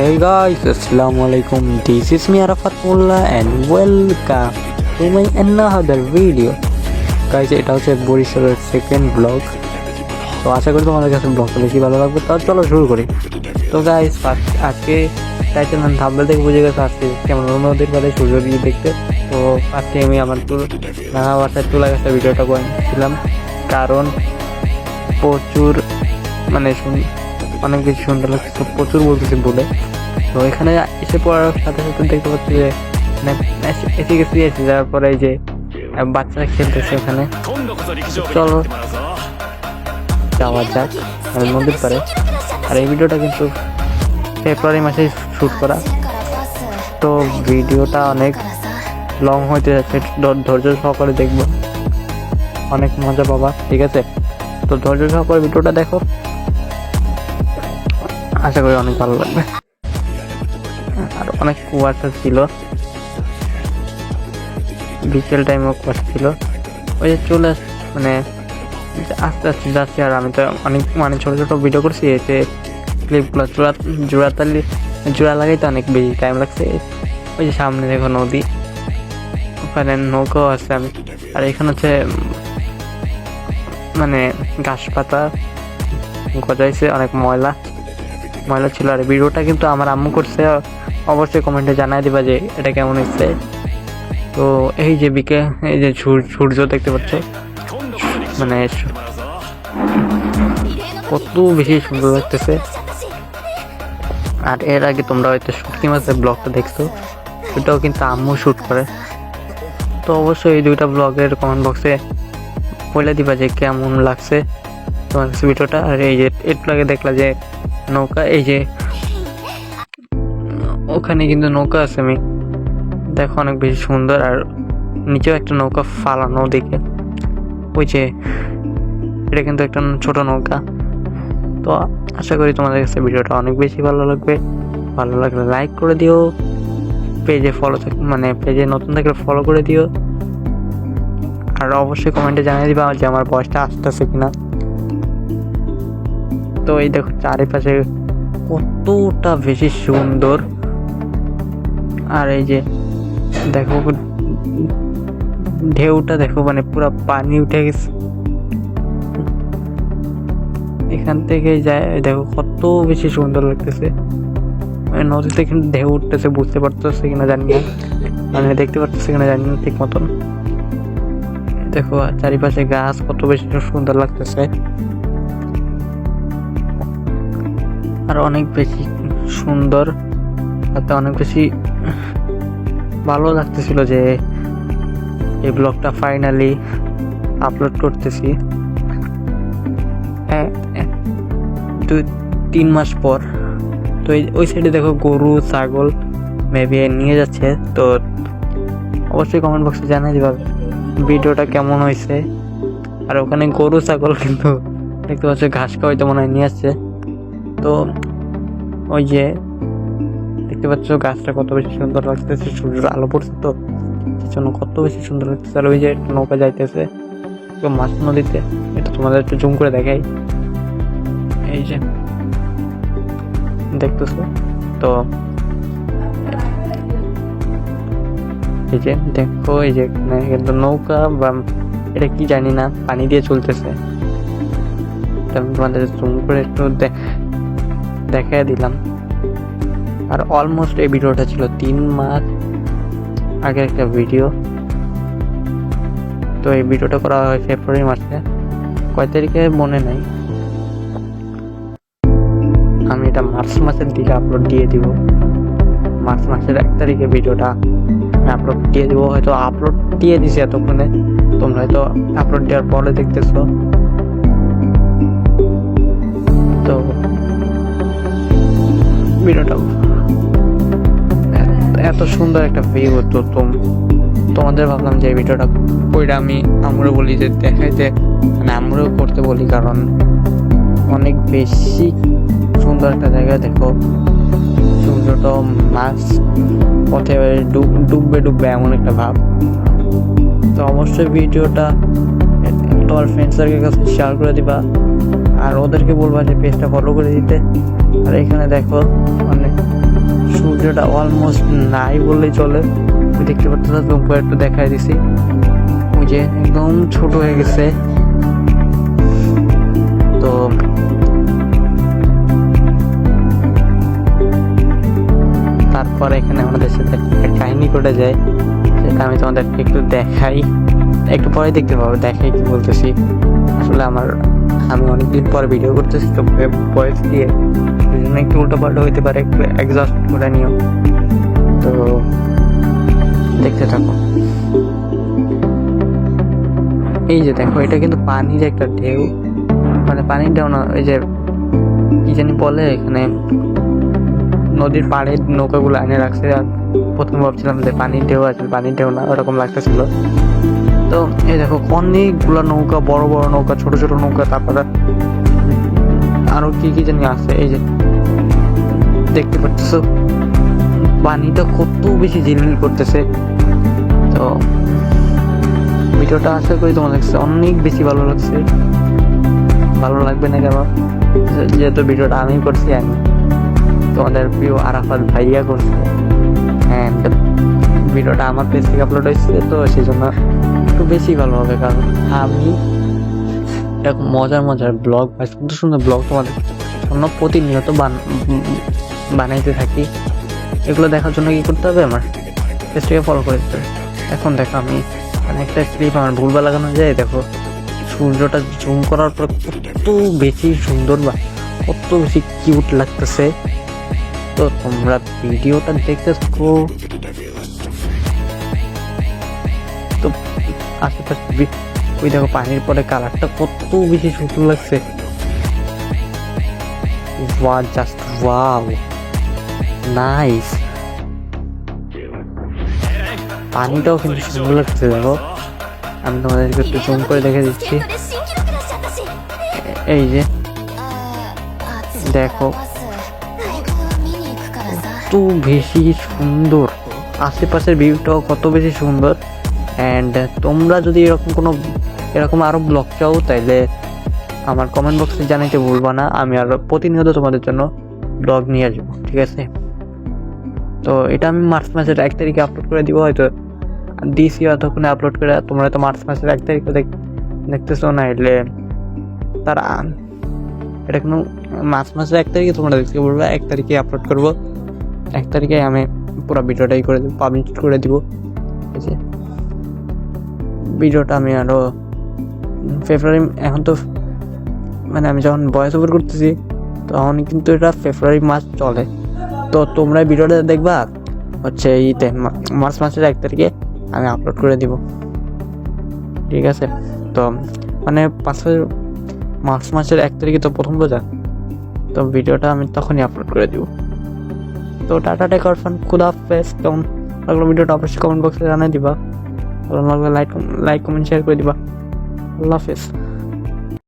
Hey guys, Assalamu alaikum. This is me Arafat Mullah and welcome to my another video. Guys, এটা হচ্ছে বরিশালের second blog তো আশা করি তোমাদের কাছে ব্লগটা বেশি ভালো লাগবে। তো চলো শুরু করি। তো গাইস আজকে টাইটেল ম্যান থাম্বেল থেকে বুঝে গেছে আজকে কেমন নদীর পাড়ে সূর্য দিয়ে দেখতে। তো আজকে আমি আমার চুল নানা বাসায় চুলা গাছটা ভিডিওটা করেছিলাম। কারণ প্রচুর মানে অনেক বেশি সুন্দর লাগছে, তো প্রচুর বলতেছি বলে। তো এখানে এসে পড়ার সাথে সাথে দেখতে পাচ্ছি যে মানে এসে- গেছি, এসে যাওয়ার পরে এই যে বাচ্চারা খেলতেছে এখানে চলো, যাওয়া যাক নদীর পারে আর এই ভিডিওটা কিন্তু ফেব্রুয়ারি মাসে শ্যুট করা। তো ভিডিওটা অনেক লং হইতে যাচ্ছে ধৈর্য সহকারে দেখব। অনেক মজা পাবা, ঠিক আছে? তো ধৈর্য সহকারে ভিডিওটা দেখো। আশা করি অনেক ভালো লাগবে। আর অনেক কুয়াশা ছিল। বিকেল টাইমও কুয়াশা ছিল। ওই যে চলে মানে আস্তে আস্তে যাচ্ছি আর আমি তো অনেক মানে ছোটো ছোটো ভিডিও করছি এতে ক্লিপগুলো জোড়া জোড়া তালি, জোড়া লাগাইতে অনেক বেশি টাইম লাগছে। ওই যে সামনে দেখো নদী, ওখানে নৌকাও আছে আমি। আর এখানে হচ্ছে মানে ঘাস পাতা গজাইছে, অনেক ময়লা। ময়লা ছিল। আর ভিডিওটা কিন্তু আমার আম্মু করছে, অবশ্যই কমেন্টে জানাই দিবা যে এটা কেমন হচ্ছে তো এই যে বিকে, এই যে সূর্য দেখতে পাচ্ছ। মানে কত বেশি সুন্দর লাগতেছে। আর এর আগে তোমরা হয়তো শক্তি মাছের ব্লগটা দেখছ ওটাও কিন্তু আম্মু শ্যুট করে। তো অবশ্যই এই দুইটা ব্লগের কমেন্ট বক্সে বলে দিবা যে কেমন লাগছে তোমার ভিডিওটা। আর এই যে একটু আগে দেখলা যে নৌকা, এই যে ওখানে কিন্তু নৌকা আছে, আমি দেখো অনেক বেশি সুন্দর, আর নিচেও একটা নৌকা ফালানো দিকে ওই যে, এটা কিন্তু একটা ছোট নৌকা। তো আশা করি তোমাদের কাছে ভিডিওটা অনেক বেশি ভালো লাগবে। ভালো লাগলে লাইক করে দিও, পেজে ফলো মানে পেজে নতুন থাকলে ফলো করে দিও। আর অবশ্যই কমেন্টে জানিয়ে দিবা যে আমার বয়সটা আসতেছে কিনা। তো এই দেখো চারিপাশে কতটা বেশি সুন্দর। আর এই যে দেখো, ঢেউটা দেখো মানে পুরো পানি উঠে গেছে। এখান থেকে যায় দেখো কত বেশি সুন্দর লাগতেছে। মানে নদীতে কিন্তু ঢেউ উঠতেছে, বুঝতে পারতেছে কিনা জানি না। মানে দেখতে পারতেছে কিনা জানি না ঠিক মতন। দেখো চারিপাশে গাছ কত বেশি সুন্দর লাগতেছে। আর অনেক বেশি সুন্দর। সাথে অনেক বেশি ভালো লাগতেছিল যে এই ব্লগটা ফাইনালি আপলোড করতেছি। হ্যাঁ দুই, তিন মাস পর। তো ওই সাইডে দেখো গরু, ছাগল মেবি নিয়ে যাচ্ছে। তো অবশ্যই কমেন্ট বক্সে জানাই দিবা ভিডিওটা কেমন হয়েছে। আর ওখানে গরু, ছাগল কিন্তু দেখতে পাচ্ছ, ঘাস খাওয়াইতে মনে হয় নিয়ে আসছে। তো, ওই যে, দেখতে পাচ্ছ গাছটা কত বেশি সুন্দর লাগতেছে, সূর্যের আলো পড়ছে তো জন্য কত বেশি সুন্দর লাগতেছে, আর ওই যে একটা নৌকা যাইতেছে মাছ নদীতে, এটা তোমাদের একটু জুম করে দেখাই। এই যে, দেখতেছো? তো, এই যে, দেখো, এই যে কিন্তু নৌকা বা এটা কি জানি না, পানি দিয়ে চলতেছে। তোমাদের জুম করে একটু দেখাই দিলাম। আর অলমোস্ট এই ভিডিওটা ছিল তিন মাস আগের একটা ভিডিও তো এই ভিডিওটা করা হয় ফেব্রুয়ারি মাসে। কয় তারিখে? মনে নাই। আমি এটা মার্চ মাসের দিকে আপলোড দিয়ে দিব। মার্চ মাসের এক তারিখে ভিডিওটা আমি আপলোড দিয়ে দিব। হয়তো আপলোড দিয়ে দিছি এতক্ষণে। তোমরা হয়তো আপলোড দেওয়ার পরে দেখতেছো। তো ভিডিওটা। এত- সুন্দর একটা ভিউ তো তোম- তোমাদের ভাবলাম যে ভিডিওটা কইরা আমি আমরাও বলি যে দেখাইতে মানে আমরাও করতে বলি, কারণ অনেক বেশি সুন্দর একটা জায়গা দেখো। সূর্যটা মাছ পথে ডুব, ডুববে ডুববে এমন একটা ভাব। তো অবশ্যই ভিডিওটা তোমার ফ্রেন্ড সার্কেলের কাছে শেয়ার করে দিবা। আর ওদেরকে বলবা যে পেজটা ফলো করে দিতে। আর এখানে দেখো অনেক সূর্যটা অলমোস্ট নাই বললেই চলে। দেখতে পাচ্ছ জুম করে একটু দেখাই দিছি। ওই যে একদম ছোট হয়ে গেছে। তো তারপর এখানে আমাদের সাথে একটা কাহিনী করে যায়, সেটা আমি তোমাদেরকে একটু দেখাই। একটু পরে দেখতে পাবো, দেখাই কি বলতেছি। আসলে আমার আমি অনেকদিন পর ভিডিও করতেছি, তো ভয়েস দিয়ে জন্য একটু উল্টো পাল্টা হইতে পারে, একটু অ্যাডজাস্ট করে নিও। তো দেখতে থাকো। এই যে দেখো, এটা কিন্তু পানির একটা ঢেউ। মানে পানির ঢেউ না, ওই যে কি জানি বলে এখানে, নদীর পাড়ে নৌকাগুলো এনে রাখছে। আর প্রথমে ভাবছিলাম যে পানির ঢেউ আছে, পানির ঢেউ না, ওরকম লাগতেছিল। তো এই দেখো, অনেকগুলো নৌকা, বড় বড় নৌকা, ছোট ছোট নৌকা, তারপরে আরও কি কি জানি আছে, এই যে দেখতে পাচ্ছ? পানিটা কত বেশি ঝিলমিল করতেছে। তো ভিডিওটা আশা করি তোমার লাগছে অনেক বেশি ভালো লাগছে। ভালো লাগবে না কেন? যেহেতু ভিডিওটা আমি করছি, আমি তোমাদের প্রিয় আরাফাত ভাইয়া করছে। অ্যান্ড ভিডিওটা আমার পেজ থেকে আপলোড হয়েছে, তো সেই জন্য একটু বেশি ভালো হবে, কারণ আমি এরকম মজার মজার ব্লগ বা সুন্দর সুন্দর ব্লগ তোমাদের জন্য প্রতিনিয়ত বান- বানাইতে থাকি। এগুলো দেখার জন্য কি করতে হবে? আমার পেজটাকে ফলো করে দিতে হবে। এখন দেখো আমি একটা ক্লিপ আমার ভুলবা লাগানো যায়, দেখো সূর্যটা জুম করার পর কত বেশি সুন্দর বা কত বেশি কিউট লাগতেছে। তো তোমরা ভিডিওটা দেখতে থাকো। আচ্ছা, আশেপাশে ওই দেখো পানির পরে কালারটা কত বেশি সুন্দর লাগছে। ওয়া জাস্ট ওয়াও নাইস পানিটাও কিন্তু সুন্দর লাগছে, দেখো। আমি তোমাদেরকে একটু জুম করে দেখে দিচ্ছি। এই যে, দেখো। কত বেশি সুন্দর। আশেপাশের ভিউটাও কত বেশি সুন্দর। অ্যান্ড তোমরা যদি এরকম কোনো, এরকম আরও ব্লগ চাও, তাইলে আমার কমেন্ট বক্সে জানাইতে ভুলবা না। আমি আরও প্রতিনিয়ত তোমাদের জন্য ব্লগ নিয়ে আসব, ঠিক আছে? তো এটা আমি মার্চ মাসের এক তারিখে আপলোড করে দিব, হয়তো দিছি অতক্ষণে আপলোড করে, তোমরা তো মার্চ মাসের এক তারিখে দেখ, দেখতেছো না, এলে তারা, এটা কোনো মার্চ মাসের এক তারিখে তোমরা দেখতে বলবে, এক তারিখে আপলোড করব। এক তারিখে আমি পুরো ভিডিওটাই করে দেবো পাবলিশ করে দিব, ঠিক আছে? ভিডিওটা আমি আরও ফেব্রুয়ারি এখন তো মানে আমি যখন ভয়েস ওভার করতেছি, তখন কিন্তু এটা ফেব্রুয়ারি মাস চলে। তো তোমরা ভিডিওটা দেখবা, হচ্ছে ইতে মার্চ মাসের এক তারিখে আমি আপলোড করে দিব। ঠিক আছে? তো মানে পাঁচ মার্চ মাসের এক তারিখে তো প্রথম বোঝা তো ভিডিওটা আমি তখনই আপলোড করে দিব। তো টাটা, টেক অরফান খুদা হাফেজ। কেমন লাগল ভিডিওটা? অবশ্যই কমেন্ট বক্সে জানাই দিবা। ভালো লাগলে লাইক লাইক কমেন্ট শেয়ার করে দিবা। আল্লাহ হাফেজ।